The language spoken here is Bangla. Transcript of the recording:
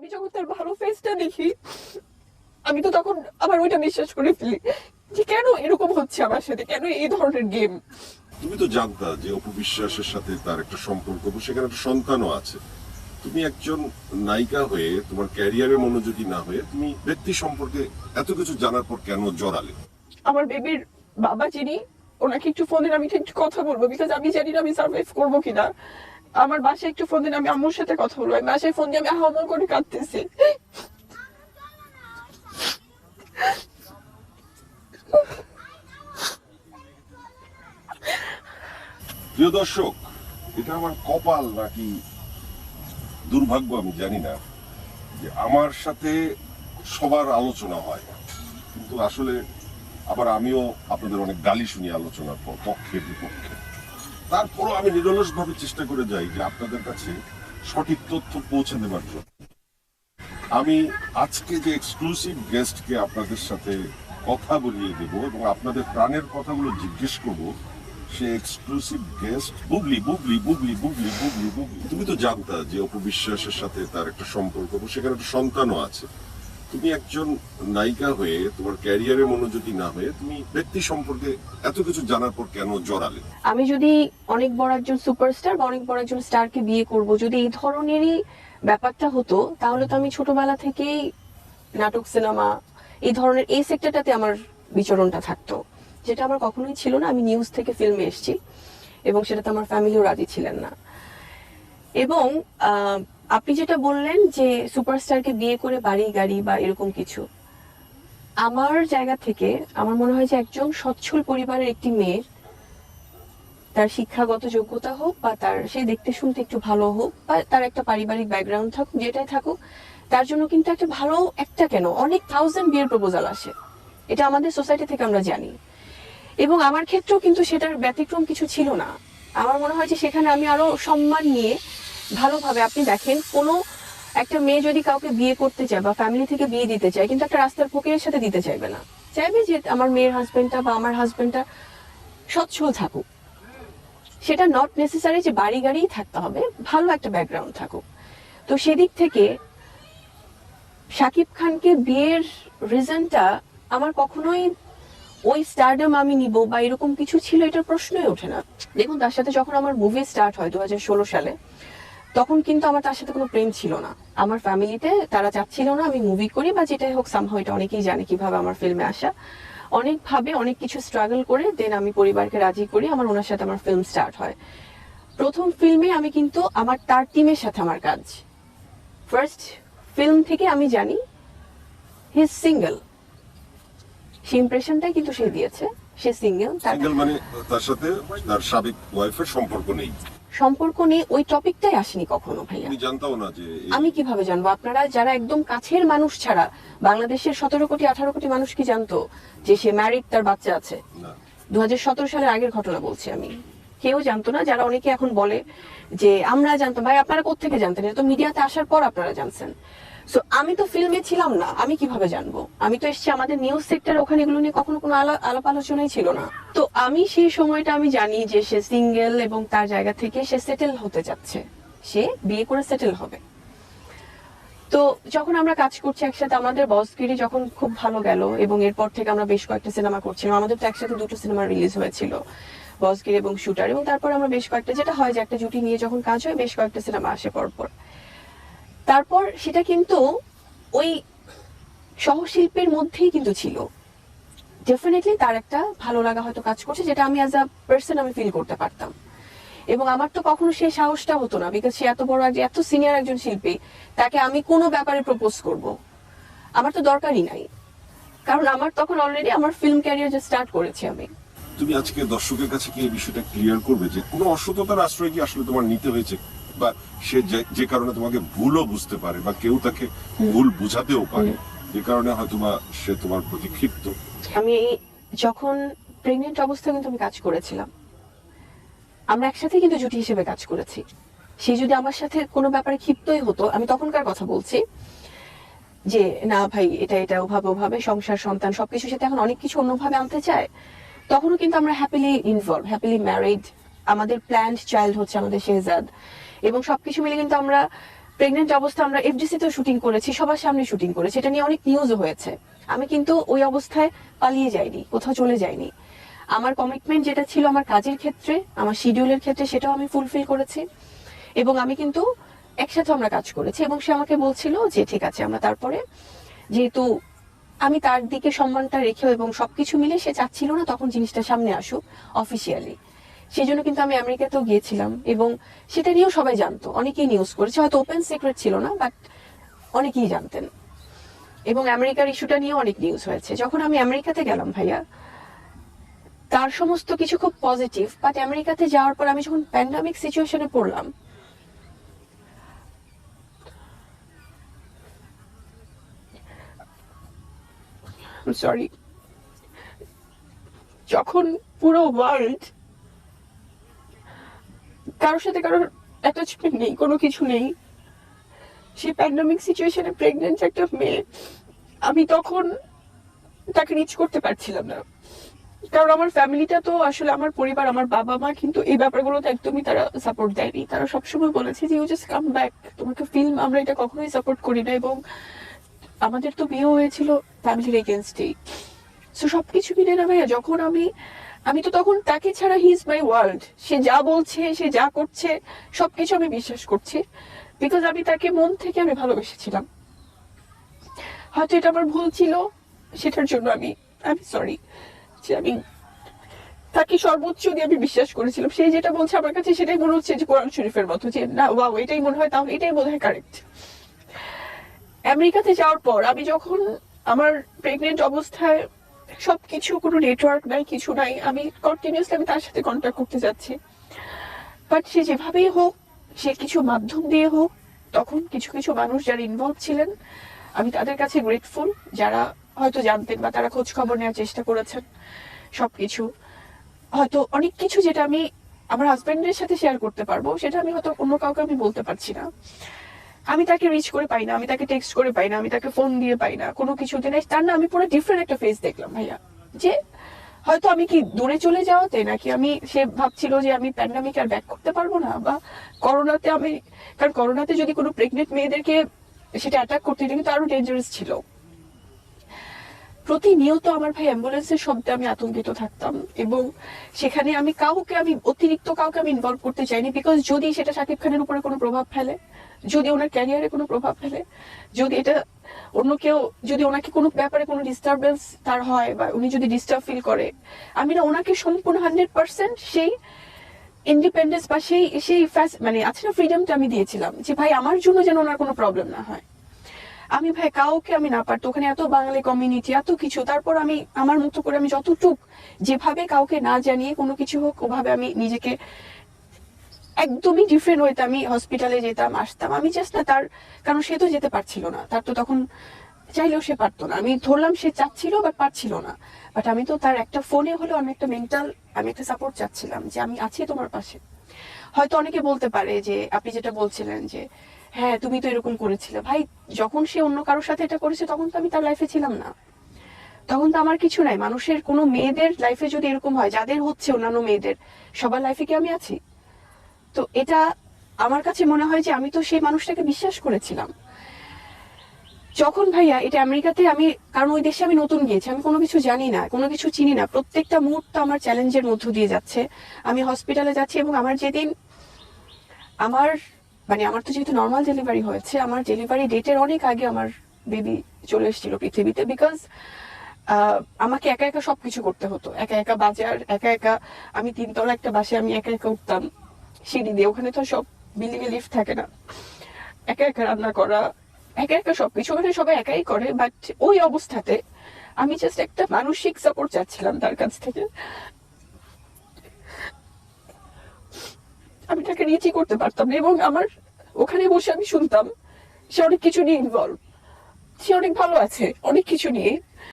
আমি যখন তার ভালো ফেসটা দেখি আমি তো তখন আবার ওইটা বিশ্বাস করে ফেলি যে কেন এরকম হচ্ছে আমার সাথে? কেন এই ধরনের গেম তুমি তো জানতা যে অপু বিশ্বাসের সাথে তার একটা সম্পর্ক সেখানে একটা সন্তানও আছে। তুমি একজন নায়িকা হয়ে তোমার ক্যারিয়ারে মনোযোগী না হয়ে তুমি ব্যক্তি সম্পর্কে এত কিছু জানার পর কেন জড়ালে? আমার বেবির বাবা যিনি ওনাকে একটু ফোন দিন আমি একটু কথা বলব বিকজ আমি জানি না আমি সার্ভাইভ করব কিনা। আমার বাসায় একটু ফোন দিন, আমি আম্মুর সাথে কথা বলব। আমি বাসায় ফোন দিয়ে আমি হামল করে কাঁদতেছি। প্রিয় দর্শক, এটা আমার কপাল নাকি দুর্ভাগ্য আমি জানি না যে আমার সাথে সবার আলোচনা হয়। কিন্তু আসলে আবার আমিও আপনাদের অনেক গালি শুনি আলোচনার পর পক্ষে বিপক্ষে। তারপরও আমি নিরলস ভাবে চেষ্টা করে যাই যে আপনাদের কাছে সঠিক তথ্য পৌঁছে দেওয়ার জন্য। আমি আজকে যে এক্সক্লুসিভ গেস্টকে আপনাদের সাথে কথা বলিয়ে দেব এবং আপনাদের প্রাণের কথাগুলো জিজ্ঞেস করব, সে এক্সক্লুসিভ গেস্ট বুবলি বুবলি বুবলি বুবলি বুবলি বুবলি। তুমি তো জানতা যে অপবিশ্বাসের সাথে তার একটা সম্পর্ক সেখানে একটা সন্তানও আছে। তুমি একজন নায়িকা হয়ে তোমার ক্যারিয়ারে মনোযোগী না হয়ে তুমি ব্যক্তি সম্পর্কে এত কিছু জানার পর কেন জড়ালে? আমি যদি অনেক বড় একজন সুপারস্টার বা অনেক বড় একজন স্টারকে বিয়ে করব, যদি এই ধরনেরই ব্যাপারটা হতো, তাহলে তো আমি ছোটবেলা থেকেই নাটক, সিনেমা, এই ধরনের এই সেক্টরটাতে আমার বিচরণটা থাকতো। যেটা আমার কখনোই ছিল না, আমি নিউজ থেকে ফিল্মে এসেছি এবং সেটাতে আমার ফ্যামিলিও রাজি ছিলেন না। এবং আপনি যেটা বললেন যে সুপারস্টারকে বিয়ে করে বাড়ি, গাড়ি বা এরকম কিছু, আমার জায়গা থেকে আমার মনে হয় যে একজন সচ্ছল পরিবারের একটি মেয়ের তার শিক্ষাগত যোগ্যতা হোক বা তার সে দেখতে শুনতে একটু ভালো হোক বা তার একটা পারিবারিক ব্যাকগ্রাউন্ড থাকুক, যেটাই থাকুক, তার জন্য কিন্তু একটা ভালো একটা কেন, অনেক থাউজেন্ড বিয়ের প্রপোজাল আসে। এটা আমাদের সোসাইটি থেকে আমরা জানি। এবং আমার ক্ষেত্রেও কিন্তু সেটার ব্যতিক্রম কিছু ছিল না। আমার মনে হয় যে সেখানে আমি আরও সম্মান নিয়ে ভালোভাবে আপনি দেখেন, কোনো একটা মেয়ে যদি কাউকে বিয়ে করতে চায় বা ফ্যামিলি থেকে বিয়ে দিতে চায়, কিন্তু একটা রাস্তার ফকিরের সাথে দিতে চাইবে না। চাইবে যে আমার মেয়ের হাজবেন্ডটা বা আমার হাজবেন্ডটা সচ্ছল থাকুক। সেটা নট নেসেসারি যে বাড়ি গাড়িই থাকতে হবে, ভালো একটা ব্যাকগ্রাউন্ড থাকুক। তো সেদিক থেকে শাকিব খানকে বিয়ের রিজনটা আমার কখনোই ওই স্টারডাম আমি নিব বা এরকম কিছু ছিল, এটার প্রশ্নই ওঠে না। দেখুন, তার সাথে যখন আমার মুভি স্টার্ট হয় দু হাজার ষোলো সালে তখন কিন্তু আমার তার সাথে কোনো প্রেম ছিল না। আমার ফ্যামিলিতে তারা চাচ্ছিল না আমি মুভি করি বা যেটাই হোক সামহাও এটা অনেকেই জানে কীভাবে আমার ফিল্মে আসা। অনেকভাবে অনেক কিছু স্ট্রাগল করে দেন আমি পরিবারকে রাজি করি, আমার ওনার সাথে আমার ফিল্ম স্টার্ট হয়। প্রথম ফিল্মে আমি কিন্তু আমার তার টিমের সাথে আমার কাজ। ফার্স্ট ফিল্ম থেকে আমি জানি হি সিঙ্গেল সেই ইমপ্রেশনটাই কিন্তু সে দিয়েছে, সে সিঙ্গেল মানে তার সাথে তার সাবেক ওয়াইফের সম্পর্ক নেই। সম্পর্ক নিয়ে ওই টপিকটাই আসেনি কখনো ভাইয়া। তুমি না যে আমি কীভাবে জানব? আপনারা যারা একদম কাছের মানুষ ছাড়া বাংলাদেশের সতেরো কোটি আঠারো কোটি মানুষ কি জানতো যে সে ম্যারিড তার বাচ্চা আছে? দু দু সালের আগের ঘটনা বলছি আমি। কেউ জানতো না যারা অনেকে এখন বলে যে আমরা জানতাম। ভাই আপনারা কোথেকে জানতেন? এটা তো মিডিয়াতে আসার পর আপনারা জানছেন। সো আমি তো ফিল্মে ছিলাম না, আমি কীভাবে জানব? আমি তো এসেছি আমাদের নিউজ সেক্টর ওখানে এগুলো নিয়ে কখনো কোনো আলাপ আলোচনাই ছিল না। তো আমি সেই সময়টা আমি জানি যে সে সিঙ্গেল এবং তার জায়গা থেকে সে সেটেল হতে যাচ্ছে। সে বিয়ে করে সেটেল হবে। তো যখন আমরা কাজ করছি একসাথে, আমাদের বসগিরি যখন খুব ভালো গেল এবং এরপর থেকে আমরা বেশ কয়েকটা সিনেমা করছিলাম। আমাদের তো একসাথে দুটো সিনেমা রিলিজ হয়েছিল বসগিরি এবং শুটার এবং তারপর আমরা বেশ কয়েকটা, যেটা হয় যে একটা জুটি নিয়ে যখন কাজ হয়, বেশ কয়েকটা সিনেমা আসে পরপর। তারপর সেটা কিন্তু ওই সহশিল্পের মধ্যেই কিন্তু ছিল। ডেফিনেটলি তার একটা ভালো লাগা হয়তো কাজ করছে, যেটা আমি অ্যাজ আ পার্সন আমি ফিল করতে পারতাম। এবং আমার তো কখনো সেই সাহসটা হতো না বিকজ সে এত বড় এত সিনিয়র একজন শিল্পী, তাকে আমি কোনো ব্যাপারে প্রপোজ করব। আমার তো দরকারই নাই। কারণ আমার তখন অলরেডি আমার ফিল্ম ক্যারিয়ার যে স্টার্ট করেছি আমি। তুমি আজকে দর্শকের কাছে কি এই বিষয়টা ক্লিয়ার করবে যে কোনো অসততার আশ্রয় কি আসলে তোমার নিতে হয়েছে? বা সে যে- কারণে তোমাকে ভুলও বুঝতে পারে বা কেউ তাকে ভুল বুঝাতেও পারে। যে কারণে হয়তো বা সে তোমার প্রতি ক্ষিপ্ত। আমি যখন প্রেগনেন্ট অবস্থায় কিন্তু আমি কাজ করেছিলাম আমরা একসাথে কিন্তু জুটি হিসেবে কাজ করেছি। সে যদি আমার সাথে কোনো ব্যাপারে ক্ষিপ্তই হতো আমি তখনকার কথা বলছি যে না ভাই এটা এটা ওভাবে ওভাবে সংসার সন্তান সবকিছু সাথে এখন অনেক কিছু অন্যভাবে আনতে চায়। তখনও কিন্তু আমরা হ্যাপিলি ইনভলভ হ্যাপিলি ম্যারিড আমাদের প্ল্যান্ড চাইল্ড হচ্ছে আমাদের শেহজাদ। এবং সবকিছু মিলে কিন্তু আমরা প্রেগনেন্ট অবস্থা আমরা এফডিসি তে শুটিং করেছি, সবার সামনে শুটিং করেছি, এটা নিয়ে অনেক নিউজও হয়েছে। আমি কিন্তু ওই অবস্থায় পালিয়ে যাইনি, কোথাও চলে যাইনি। আমার কমিটমেন্ট যেটা ছিল আমার কাজের ক্ষেত্রে, আমার শিডিউলের ক্ষেত্রে, সেটাও আমি ফুলফিল করেছি। এবং আমি কিন্তু একসাথে আমরা কাজ করেছি এবং সে আমাকে বলছিল যে, ঠিক আছে, আমরা তারপরে যেহেতু আমি তার দিকে সম্মানটা রেখেও এবং সবকিছু মিলে সে চাচ্ছিল না তখন জিনিসটা সামনে আসুক অফিসিয়ালি সেই জন্য কিন্তু আমি আমেরিকাতেও গিয়েছিলাম এবং সেটা নিয়েও সবাই জানতো। অনেকেই নিউজ করেছে, হয়তো ওপেন সিক্রেট ছিল না বাট অনেকেই জানতেন। এবং আমেরিকার ইস্যুটা নিয়েও অনেক নিউজ হয়েছে। যখন আমি আমেরিকাতে গেলাম ভাইয়া, তার সমস্ত কিছু খুব পজিটিভ বাট আমেরিকাতে যাওয়ার পর আমি যখন প্যান্ডামিক সিচুয়েশনে পড়লাম সরি যখন পুরো ওয়ার্ল্ড কারোর সাথে কারোর অ্যাটাচমেন্ট নেই, কোনো কিছু নেই। সেই প্যান্ডামিক সিচুয়েশনে প্রেগনেন্ট একটা মেয়ে, আমি তখন তাকে রিচ করতে পারছিলাম না। কারণ আমার ফ্যামিলিটা তো আসলে আমার পরিবার, আমার বাবা মা কিন্তু এই ব্যাপারগুলোতে একদমই তারা সাপোর্ট দেয়নি। তারা সবসময় বলেছে যে ইউ জাস্ট কাম ব্যাক তোমাকে ফিল্ম আমরা এটা কখনোই সাপোর্ট করি না এবং আমাদের তো বিয়ে হয়েছিল ফ্যামিলির এগেনস্টেই সো সবকিছু মিলে না ভাইয়া, যখন আমি আমি তো তখন তাকে ছাড়া হি ইজ মাই ওয়ার্ল্ড সে যা বলছে, সে যা করছে, সবকিছু আমি বিশ্বাস করছি। বিকজ আমি তাকে মন থেকে আমি ভালোবেসেছিলাম। হয়তো এটা আমার ভুল ছিল, সেটার জন্য আমি আমি সরি যে আমি তাকে সর্বোচ্চ দিয়ে আমি বিশ্বাস করেছিলাম। সে যেটা বলছে আমার কাছে, সেটাই মনে হচ্ছে যে কোরআন শরীফের মতো। যে না ওয়াও এটাই মনে হয়, তাহলে এটাই বোধ হয় কারেক্ট আমেরিকাতে যাওয়ার পর আমি যখন আমার প্রেগনেন্ট অবস্থায় সবকিছু, কোনো নেটওয়ার্ক নাই, কিছু নাই। আমি কন্টিনিউসলি আমি তার সাথে কন্ট্যাক্ট করতে যাচ্ছি। বাট সে যেভাবেই হোক, সে কিছু মাধ্যম দিয়ে হোক, তখন কিছু কিছু মানুষ যারা ইনভলভ ছিলেন, আমি তাদের কাছে গ্রেটফুল যারা হয়তো জানতেন বা তারা খোঁজ খবর নেওয়ার চেষ্টা করেছেন সব কিছু হয়তো অনেক কিছু যেটা আমি আমার হাজবেন্ডের সাথে শেয়ার করতে পারব, সেটা আমি হয়তো অন্য কাউকে আমি বলতে পারছি না। আমি তাকে রিচ করে পাই না, আমি তাকে টেক্সট করে পাই না, আমি তাকে ফোন দিয়ে পাই না, কোনো কিছুতে নাই। তার না, আমি পুরো ডিফারেন্ট একটা ফেস দেখলাম, ভাইয়া। যে হয়তো আমি কি দূরে চলে যাওয়াতে, নাকি আমি, সে ভাবছিল যে আমি প্যান্ডামিক আর ব্যাক করতে পারব না, বা করোনাতে আমি, কারণ করোনাতে যদি কোনো প্রেগনেন্ট মেয়েদেরকে সেটা অ্যাটাক করতে কিন্তু আরও ডেঞ্জারাস ছিল। প্রতিনিয়ত আমার ভাই অ্যাম্বুলেন্সের শব্দে আমি আতঙ্কিত থাকতাম এবং সেখানে আমি কাউকে আমি, অতিরিক্ত কাউকে আমি ইনভলভ করতে চাইনি বিকজ যদি সেটা শাকিব খানের উপরে কোনো প্রভাব ফেলে, যদি ওনার ক্যারিয়ারে কোনো প্রভাব ফেলে, যদি এটা অন্য কেউ, যদি ওনাকে কোনো ব্যাপারে কোনো ডিস্টারবেন্স তার হয় বা উনি যদি ডিস্টার্ব ফিল করে, আমি না ওনাকে সম্পূর্ণ হান্ড্রেড পার্সেন্ট সেই ইন্ডিপেন্ডেন্স বা সেই সেই মানে আছে না ফ্রিডমটা আমি দিয়েছিলাম যে, ভাই, আমার জন্য যেন ওনার কোনো প্রবলেম না হয়। আমি ভাই, কাউকে আমি না পারতো, ওখানে এত বাঙালি কমিউনিটি এত কিছু, তারপর আমি, আমার মতো করে আমি যতটুক যেভাবে কাউকে না জানিয়ে কোনো কিছু হোক, ওভাবে আমি নিজেকে একদমই ডিফারেন্ট ওয়েতে আমি হসপিটালে যেতাম, আসতাম। আমি জাস্ট না তার, কারণ সে তো যেতে পারছিল না। তার তো তখন চাইলেও সে পারতো না। আমি ধরলাম সে চাচ্ছিল বাট পারছিল না। বাট আমি তো তার একটা ফোনে হলেও আমি একটা মেন্টাল আমি একটা সাপোর্ট চাচ্ছিলাম যে, আমি আছি তোমার পাশে। হয়তো অনেকে বলতে পারে যে, আপনি যেটা বলছিলেন যে হ্যাঁ তুমি তো এরকম করেছিলে। ভাই, যখন সে অন্য কারোর সাথে এটা করেছে, তখন তো আমি তার লাইফে ছিলাম না। তখন তো আমার কিছু নাই। মানুষের কোনো মেয়েদের লাইফে যদি এরকম হয়, যাদের হচ্ছে অন্যান্য মেয়েদের, সবার লাইফে কি আমি আছি? তো এটা আমার কাছে মনে হয় যে আমি তো সেই মানুষটাকে বিশ্বাস করেছিলাম। যখন ভাইয়া, এটা আমেরিকাতে আমি, কারণ ওই দেশে আমি নতুন গিয়েছি, আমি কোনো কিছু জানি না, কোনো কিছু চিনি না। প্রত্যেকটা মুহূর্ত আমার চ্যালেঞ্জের মধ্য দিয়ে যাচ্ছে। আমি হসপিটালে যাচ্ছি এবং আমার যেদিন আমার মানে আমার তো যেহেতু নর্মাল ডেলিভারি হয়েছে, আমার ডেলিভারি ডেটের অনেক আগে আমার বেবি চলে এসেছিল পৃথিবীতে বিকজ আমাকে একা একা সবকিছু করতে হতো। একা একা বাজার, একা একা আমি তিনতলা একটা বাসে আমি একা একা উঠতাম, সিঁড়ি দিয়ে। ওখানে তো সব বিল্ডিং এ লিফট থাকে না। একা একা রান্না করা, একা একা সবকিছু। ওখানে সবাই একাই করে বাট ওই অবস্থাতে আমি জাস্ট একটা মানসিক সাপোর্ট চাচ্ছিলাম তার কাছ থেকে। আমি তাকে রিচই করতে পারতাম না এবং আমার ওখানে বসে আমি শুনতাম, সে অনেক কিছু নিয়ে ইনভলভ সে অনেক ভালো আছে, অনেক কিছু নিয়ে।